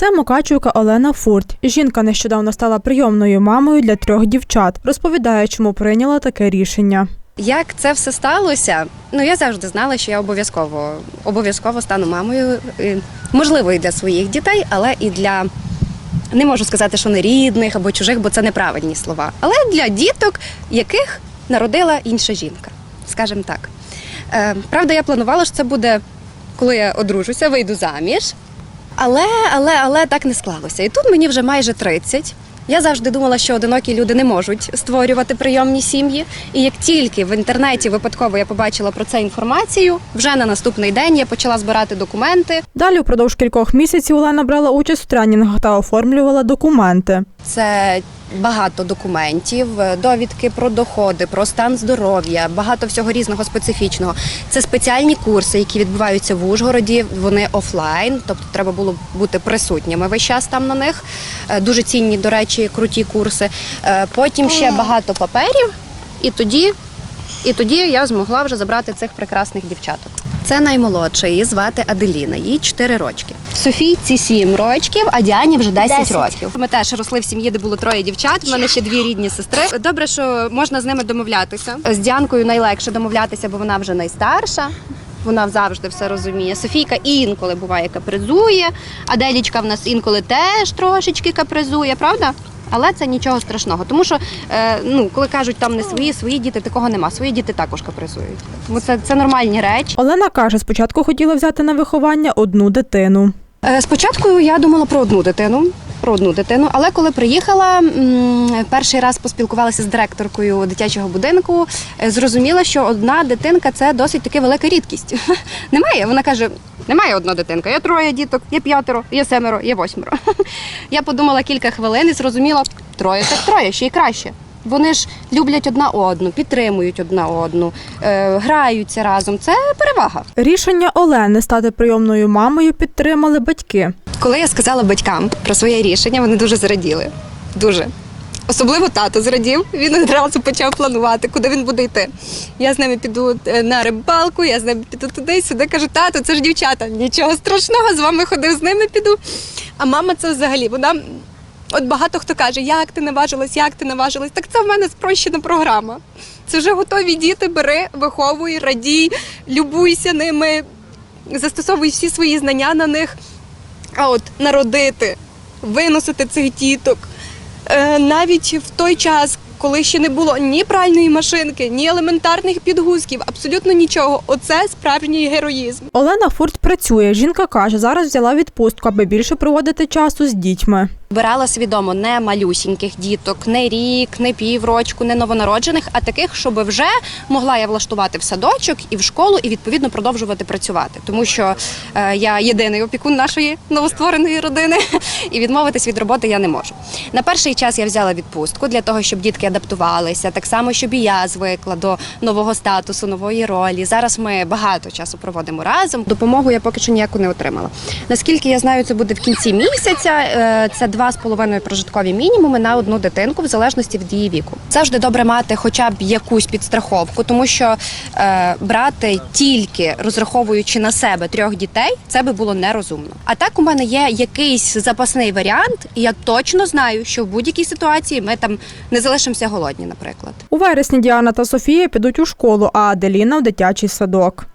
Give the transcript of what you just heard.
Це Мукачівка Олена Фурт. Жінка нещодавно стала прийомною мамою для трьох дівчат. Розповідає, чому прийняла таке рішення. Як це все сталося? Ну я завжди знала, що я обов'язково обов'язково стану мамою. Можливо, і для своїх дітей, але і для не можу сказати, що не рідних або чужих, бо це неправильні слова. Але для діток, яких народила інша жінка, скажімо так. Е, правда, я планувала, що це буде, коли я одружуся, вийду заміж. Але, але, але так не склалося. І тут мені вже майже 30. Я завжди думала, що одинокі люди не можуть створювати прийомні сім'ї. І як тільки в інтернеті випадково я побачила про це інформацію, вже на наступний день я почала збирати документи. Далі впродовж кількох місяців Олена брала участь в тренінгах та оформлювала документи. Це багато документів, довідки про доходи, про стан здоров'я, багато всього різного специфічного. Це спеціальні курси, які відбуваються в Ужгороді. Вони офлайн, тобто треба було бути присутніми весь час там на них. Е, Дуже цінні, до речі, круті курси. Е, Потім ще багато паперів, і тоді, і тоді я змогла вже забрати цих прекрасних дівчаток. Це наймолодша, її звати Аделіна, їй 4 рочки. Софійці 7 рочків, а Діані вже 10, 10. років. Ми теж росли в сім'ї, де було троє дівчат. У мене ще дві рідні сестри. Добре, що можна з ними домовлятися. З Діанкою найлегше домовлятися, бо вона вже найстарша. Вона завжди все розуміє. Софійка інколи буває капризує, Аделічка в нас інколи теж трошечки капризує, правда? Але це нічого страшного, тому що е, ну коли кажуть там не свої, свої діти такого нема. Свої діти також капризують. Тому це, це нормальні речі. Олена каже, спочатку хотіла взяти на виховання одну дитину. Е, Спочатку я думала про одну дитину. Про одну дитину, але коли приїхала, перший раз поспілкувалася з директоркою дитячого будинку, е, зрозуміла, що одна дитинка це досить таки велика рідкість. Немає. Вона каже: немає одна дитинка. Є троє діток, є п'ятеро, є семеро, є восьмеро. Я подумала кілька хвилин і зрозуміла, троє так троє, ще й краще. Вони ж люблять одна одну, підтримують одна одну, е, граються разом. Це перевага. Рішення Олени стати прийомною мамою підтримали батьки. Коли я сказала батькам про своє рішення, вони дуже зраділи. Дуже. Особливо тато зрадів. Він одразу почав планувати, куди він буде йти. Я з ними піду е, на рибалку, я з ними піду туди, сюди. Кажу, тато, це ж дівчата. Нічого страшного, з вами ходив, з ними піду. А мама це взагалі, вона. От багато хто каже, як ти наважилась, як ти наважилась. Так це в мене спрощена програма. Це вже готові діти, бери, виховуй, радій, любуйся ними, застосовуй всі свої знання на них. А от народити, виносити цих діток. Е, навіть в той час, коли ще не було ні пральної машинки, ні елементарних підгузків, абсолютно нічого. Оце справжній героїзм. Олена Фурт працює. Жінка каже, зараз взяла відпустку, аби більше проводити часу з дітьми. Брала свідомо не малюсіньких діток, не рік, не піврочку, не новонароджених, а таких, щоб вже могла я влаштувати в садочок і в школу, і відповідно продовжувати працювати. Тому що е, я єдиний опікун нашої новоствореної родини, і відмовитись від роботи я не можу. На перший час я взяла відпустку для того, щоб дітки адаптувалися, так само, щоб і я звикла до нового статусу, нової ролі. Зараз ми багато часу проводимо разом. Допомогу я поки що ніяку не отримала. Наскільки я знаю, це буде в кінці місяця. Е, Це два з половиною прожиткові мінімуми на одну дитинку, в залежності від її віку. Завжди добре мати хоча б якусь підстраховку, тому що е, брати тільки розраховуючи на себе трьох дітей, це би було нерозумно. А так у мене є якийсь запасний варіант, і я точно знаю, що в будь-якій ситуації ми там не залишимося голодні, наприклад. У вересні Діана та Софія підуть у школу, а Аделіна в дитячий садок.